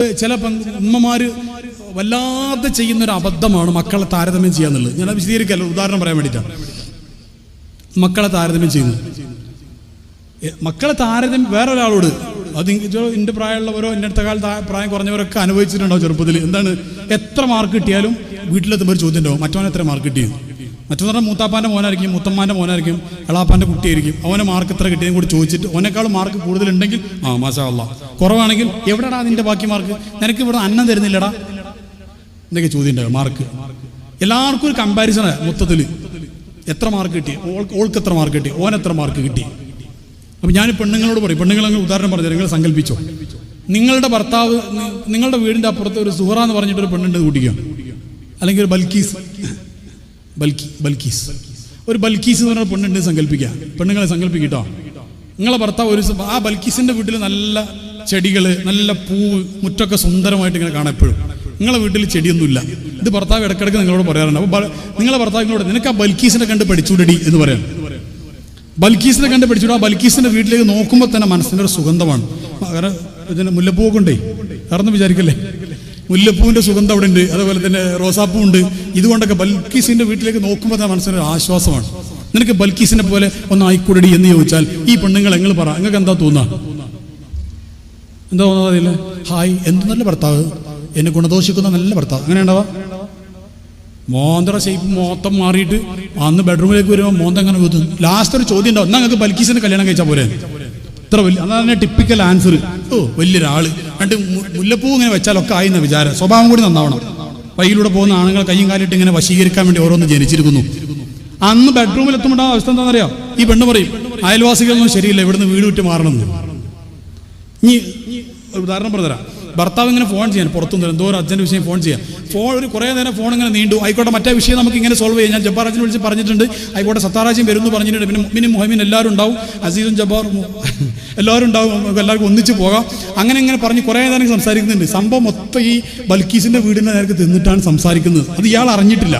ചില ഉമ്മമാര് വല്ലാതെ ചെയ്യുന്ന ഒരു അബദ്ധമാണ് മക്കളെ താരതമ്യം ചെയ്യാന്നുള്ളത്. ഞാൻ വിശദീകരിക്കല്ലോ ഉദാഹരണം പറയാൻ വേണ്ടിയിട്ടാണ്. മക്കളെ താരതമ്യം ചെയ്യുന്നത്. മക്കളെ താരതമ്യം വേറെ ഒരാളോട് അത് എന്റെ പ്രായമുള്ളവരോ എന്റെ അടുത്ത കാലത്ത് പ്രായം കുറഞ്ഞവരൊക്കെ അനുഭവിച്ചിട്ടുണ്ടാവും ചെറുപ്പത്തിൽ എന്താണ്? എത്ര മാർക്ക് കിട്ടിയാലും വീട്ടിലെത്തുമ്പോൾ ഒരു ചോദ്യം ഉണ്ടാവും. മറ്റവൻ എത്ര മാർക്ക് കിട്ടിയത് മറ്റൊന്ന് മൂത്താപ്പാന്റെ മോനായിരിക്കും മുത്തമ്മാന്റെ മോനായിരിക്കും എളാപ്പാന്റെ കുട്ടിയായിരിക്കും. അവനെ മാർക്ക് എത്ര കിട്ടിയെന്ന് കൂടി ചോദിച്ചിട്ട് അവനേക്കാളും മാർക്ക് കൂടുതലുണ്ടെങ്കിൽ ആ അല്ല കുറവാണെങ്കിൽ എവിടെടാ നിന്റെ ബാക്കി മാർക്ക് നിനക്ക് ഇവിടെ അന്നം തരുന്നില്ലടാ. എന്തൊക്കെ ചോദ്യം മാർക്ക് എല്ലാവർക്കും ഒരു കമ്പാരിസണാണ് മൊത്തത്തിൽ എത്ര മാർക്ക് കിട്ടി? ഓൾക്ക് എത്ര മാർക്ക് കിട്ടി? ഓൻ എത്ര മാർക്ക് കിട്ടി? അപ്പം ഞാൻ പെണ്ണുങ്ങളോട് പറയും പെണ്ണുങ്ങൾ അങ്ങ് ഉദാഹരണം പറഞ്ഞു നിങ്ങൾ സങ്കല്പിച്ചോ നിങ്ങളുടെ ഭർത്താവ് നിങ്ങളുടെ വീടിന്റെ അപ്പുറത്ത് ഒരു സുഹറ എന്ന് പറഞ്ഞിട്ട് ഒരു പെണ്ണുണ്ട് കൂട്ടിക്കോ. അല്ലെങ്കിൽ ഒരു ബൽക്കീസ്. ബൽക്കി ബൽക്കീസ്. ഒരു ബൽക്കീസ് എന്ന് പറഞ്ഞ പെണ്ണുണ്ട് സങ്കല്പിക്കുക. പെണ്ണുങ്ങളെ സങ്കല്പിക്കട്ടോ നിങ്ങളെ ഭർത്താവ് ഒരു ആ ബൽക്കീസിന്റെ വീട്ടിൽ നല്ല ചെടികൾ നല്ല പൂ മുറ്റൊക്കെ സുന്ദരമായിട്ട് ഇങ്ങനെ കാണാം എപ്പോഴും. നിങ്ങളെ വീട്ടിൽ ചെടിയൊന്നുമില്ല. ഇത് ഭർത്താവ് ഇടക്കിടക്ക് നിങ്ങളോട് പറയാറുണ്ട്. അപ്പോൾ നിങ്ങളെ ഭർത്താവിനോട് നിനക്ക് ആ ബൽക്കീസിനെ കണ്ട് പഠിച്ചുകൂടി എന്ന് പറയാം. ബൽക്കീസിനെ കണ്ട് പഠിച്ചിട്ട് ആ ബൽക്കീസിന്റെ വീട്ടിലേക്ക് നോക്കുമ്പോൾ തന്നെ മനസ്സിന്റെ ഒരു സുഗന്ധമാണ്. കാരണം ഇതിന് മുല്ലപ്പൂവൊക്കെ ഉണ്ടേ. കാരണം വിചാരിക്കല്ലേ? മുല്ലപ്പൂവിന്റെ സുഗന്ധം അവിടെ ഉണ്ട്. അതുപോലെ തന്നെ റോസാപ്പൂ ഉണ്ട്. ഇതുകൊണ്ടൊക്കെ ബൽക്കീസിന്റെ വീട്ടിലേക്ക് നോക്കുമ്പോൾ തന്നെ മനസ്സിനൊരു ആശ്വാസമാണ്. നിനക്ക് ബൽക്കീസിനെ പോലെ ഒന്ന് ആയിക്കൂടടി എന്ന് ചോദിച്ചാൽ ഈ പെണ്ണുങ്ങൾ എങ്ങൾ പറ? നിങ്ങൾക്ക് എന്താ തോന്നുക എന്താ തോന്നുന്നത് ഹായ് എന്ത് നല്ല ഭർത്താവ്? എന്നെ ഗുണദോഷിക്കുന്ന നല്ല ഭർത്താവ്. അങ്ങനെ ഉണ്ടാവാ? മോന്തറ ഷേപ്പ് മൊത്തം മാറിയിട്ട് അന്ന് ബെഡ്റൂമിലേക്ക് വരുമ്പോൾ മോന്ത അങ്ങനെ ലാസ്റ്റ് ഒരു ചോദ്യം ഉണ്ടാവും. എന്നാ നിങ്ങൾക്ക് ബൽക്കീസിന് കല്യാണം കഴിച്ചാൽ പോരെ? ഇത്ര വലിയ അതാണ് ടിപ്പിക്കൽ ആൻസർ ഓ വലിയൊരാൾ. രണ്ട് മുല്ലപ്പൂ ഇങ്ങനെ വെച്ചാലൊക്കെ ആയി എന്ന വിചാരം. സ്വഭാവം കൂടി നന്നാവണം. വൈകിലൂടെ പോകുന്ന ആണുങ്ങൾ കയ്യും കാലിട്ട് ഇങ്ങനെ വശീകരിക്കാൻ വേണ്ടി ഓരോന്ന് ജനിച്ചിരിക്കുന്നു. അന്ന് ബെഡ്റൂമിൽ എത്തുമ്പോൾ അവസ്ഥ എന്താണെന്നറിയാം? ഈ പെണ്ണ് പറയും അയൽവാസികളൊന്നും ശരിയില്ല. ഇവിടുന്ന് വീട് വിട്ട് മാറണമെന്ന് ഇനി ഉദാഹരണം പറഞ്ഞുതരാം. ഭർത്താവ് ഇങ്ങനെ ഫോൺ ചെയ്യാൻ പുറത്തുനിന്ന് എന്തോ ഒരു അച്ഛന്റെ വിഷയം ഫോൺ ചെയ്യാം ഫോൺ ഒരു കുറേ നേരം ഫോൺ ഇങ്ങനെ നീണ്ടു. ആയിക്കോട്ടെ മറ്റേ വിഷയം നമുക്ക് ഇങ്ങനെ സോൾവ് ചെയ്യാം. ഞാൻ ജബ്ബാർ അച്ഛനെ വിളിച്ച് പറഞ്ഞിട്ടുണ്ട്. ആയിക്കോട്ടെ സത്താറാജിയും വരുന്നു പറഞ്ഞിട്ടുണ്ട്. പിന്നെ മിനിമം മുഹമ്മിൻ എല്ലാവരും ഉണ്ടാവും. അസീസും ജബ്ബാറും എല്ലാവരും ഉണ്ടാവും. നമുക്ക് എല്ലാവർക്കും ഒന്നിച്ച് പോകാം. അങ്ങനെ ഇങ്ങനെ പറഞ്ഞ് കുറേ നേരം സംസാരിക്കുന്നുണ്ട്. സംഭവം മൊത്തം ഈ ബൽക്കീസിന്റെ വീടിന്റെ നേരത്തെ തിന്നിട്ടാണ് സംസാരിക്കുന്നത്. അത് ഇയാൾ അറിഞ്ഞിട്ടില്ല.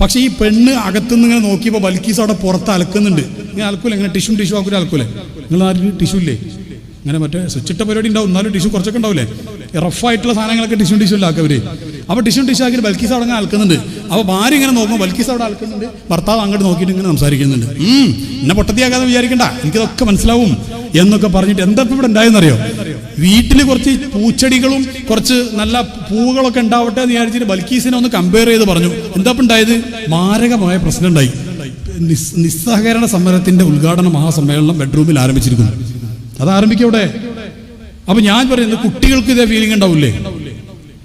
പക്ഷേ ഈ പെണ്ണ് അകത്തുനിന്ന് ഇങ്ങനെ നോക്കിയപ്പോൾ ബൽക്കീസ് അവിടെ പുറത്ത് അലക്കുന്നുണ്ട്. ഇങ്ങനെ അലക്കൂല ഇങ്ങനെ ടിഷ്യൂ ടിഷ്യൂ ആക്കൂല അലക്കൂലേ. നിങ്ങൾ ആരും ടിഷ്യൂ ഇല്ലേ ഇങ്ങനെ മറ്റേ സ്വിച്ചിട്ട പരിപാടി ഉണ്ടാവും. എന്നാലും ടിഷ്യൂ കുറച്ചൊക്കെ ഉണ്ടാവില്ലേ? റഫായിട്ടുള്ള സാധനങ്ങളൊക്കെ ടിഷ്യൂ ടിഷ്യൂ ആക്കവര് അപ്പോൾ ടിഷ്യൂ ടിഷ്യൂ ആക്കി ബൽക്കീസ് അവിടെ അങ്ങനെ അൽക്കുന്നുണ്ട് അപ്പോൾ ഭാര്യ ഇങ്ങനെ നോക്കുമ്പോൾ ബൽക്കീസ് അവിടെ അൽക്കുന്നുണ്ട് ഭർത്താവ് അങ്ങോട്ട് നോക്കിയിട്ട് ഇങ്ങനെ സംസാരിക്കുന്നുണ്ട്. എന്നെ പൊട്ടത്തിയാക്കാതെ വിചാരിക്കണ്ട. എനിക്കിതൊക്കെ മനസ്സിലാവും എന്നൊക്കെ പറഞ്ഞിട്ട് എന്താ ഇവിടെ ഉണ്ടായെന്നറിയോ വീട്ടിൽ കുറച്ച് പൂച്ചെടികളും കുറച്ച് നല്ല പൂവുകളൊക്കെ ഉണ്ടാവട്ടെ എന്ന് വിചാരിച്ചിട്ട് ബൽക്കീസിനെ ഒന്ന് കമ്പയർ ചെയ്ത് പറഞ്ഞു. എന്താ ഉണ്ടായത്? മാരകമായ പ്രശ്നം ഉണ്ടായി. നിസ്സഹകരണ സമരത്തിന്റെ ഉദ്ഘാടന മഹാസമ്മേളനം ബെഡ്റൂമിൽ ആരംഭിച്ചിരിക്കുന്നു. അത് ആരംഭിക്കവിടെ അപ്പൊ ഞാൻ പറയുന്നത് കുട്ടികൾക്ക് ഇതേ ഫീലിംഗ് ഉണ്ടാവില്ലേ?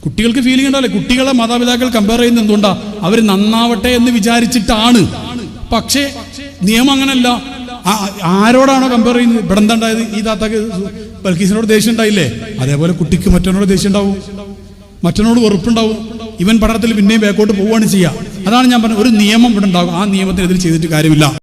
കുട്ടികൾക്ക് ഫീലിംഗ് ഉണ്ടാവില്ലേ? കുട്ടികളെ മാതാപിതാക്കൾ കമ്പയർ ചെയ്യുന്നത് എന്തുകൊണ്ടാ? അവർ നന്നാവട്ടെ എന്ന് വിചാരിച്ചിട്ടാണ്. പക്ഷേ നിയമം അങ്ങനല്ല. ആരോടാണോ കമ്പയർ ചെയ്യുന്നത്? ഇവിടെ എന്താ ഈ താത്താക്ക് ബൽക്കീസിനോട് ദേഷ്യം ഉണ്ടായില്ലേ? അതേപോലെ കുട്ടിക്ക് മറ്റവനോട് ദേഷ്യം ഉണ്ടാവും. മറ്റവനോട് വെറുപ്പുണ്ടാവും. ഇവൻ പഠനത്തിൽ പിന്നെയും ബാക്കോട്ട് പോവുകയാണ് ചെയ്യുക അതാണ് ഞാൻ പറഞ്ഞത്. ഒരു നിയമം ഇവിടെ ഉണ്ടാകും. ആ നിയമത്തിനെതിരെ ചെയ്തിട്ട് കാര്യമില്ല.